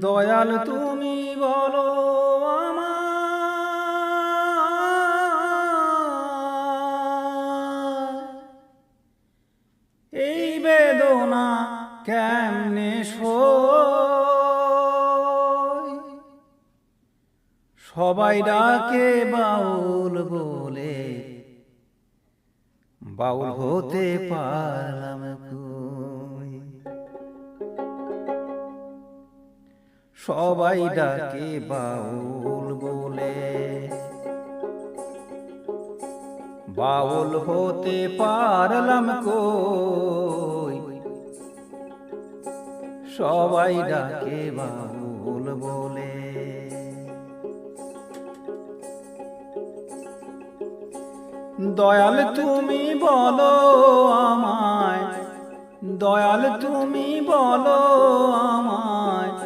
দয়াল তুমি বলো এই বেদনা কেমনে সবাই ডাকে বাউল বলে বাউল হতে পারলাম সবাই ডাকে বাউল বলে। বাউল হতে পারলাম কই? সবাই ডাকে বাউল বলে। দয়াল তুমি বলো আমায়। দয়াল তুমি বলো আমায়।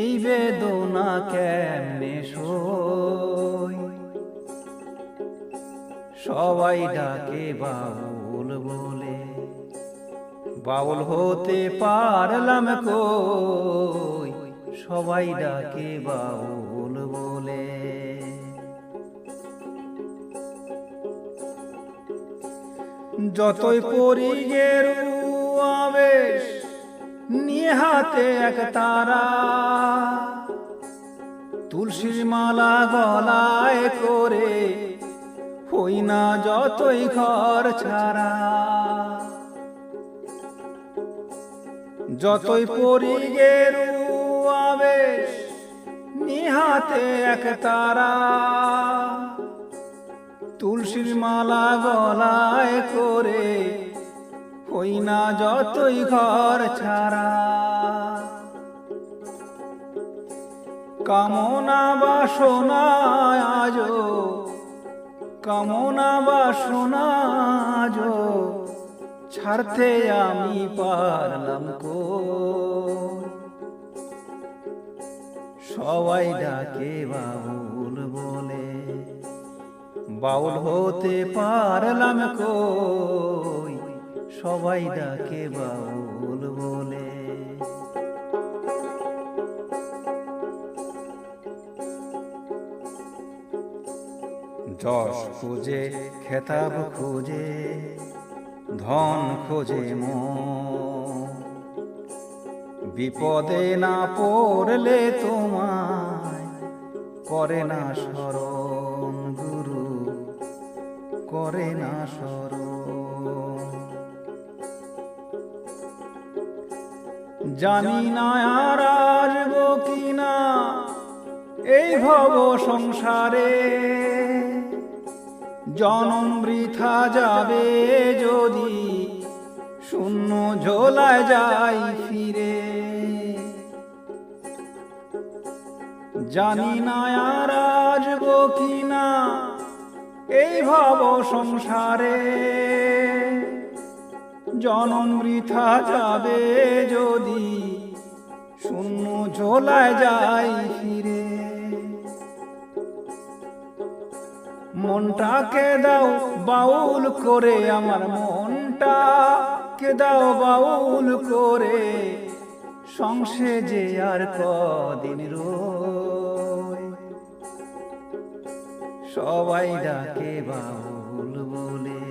এই বেদনা কেমনে সই? সবাই ডাকে বাউল বলে, বাউল হতে পারলাম কই? সবাই ডাকে বাউল বলে। যতই পরি গেরু আবেশ, নিয়ে হাতে এক তারা। তুলসীর মালা গলায় করে, হই না যতই ঘর ছাড়া। যতই পরি গেরু আবেশ নিহাতে এক তারা। তুলসীর মালা গলায় করে, হই না যতই ঘর ছাড়া। কামনা বাসনা আজ কামনা বাসনা আজ ছাড়তে আমি পারলাম কো। সবাই ডাকে বাউল বলে, বাউল হতে পারলাম কই? সবাই ডাকে বাউল বলে। যশ খুঁজে, খেতাব খুঁজে, ধন খোঁজে মো। বিপদে না পড়লে তোমায় করে না স্মরণ, গুরু করে না স্মরণ। জানি না আর আসব কিনা এই ভব সংসারে। জনম বৃথা যাবে যদি শূন্য ঝোলায় যাই ফিরে। জানি না আর আসব কিনা এই ভব সংসারে। জনম বৃথা যাবে যদি শূন্য ঝোলায় যাই ফিরে। মনটাকে দাও বাউল করে, আমার মনটাকে দাও বাউল করে। সংসে যে আর কদিন রই, সবাই ডাকে বাউল বলে।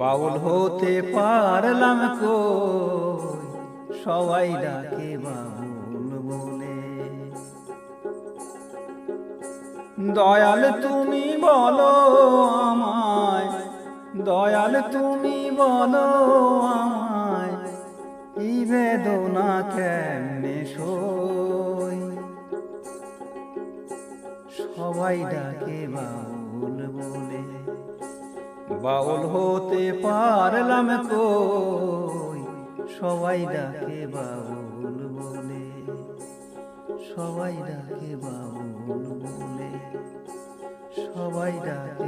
বাউল হতে পারলাম কই, সবাই ডাকে বাউল দয়াল তুমি বলো আমায়, দয়াল তুমি বলো আমায়, এই বেদনা কেমনে সই? সবাই ডাকে বাউল বলে, বাউল হতে পারলাম কই? সবাই ডাকে বাউল বলে, সবাই ডাকে বাউল সবাই ডাকে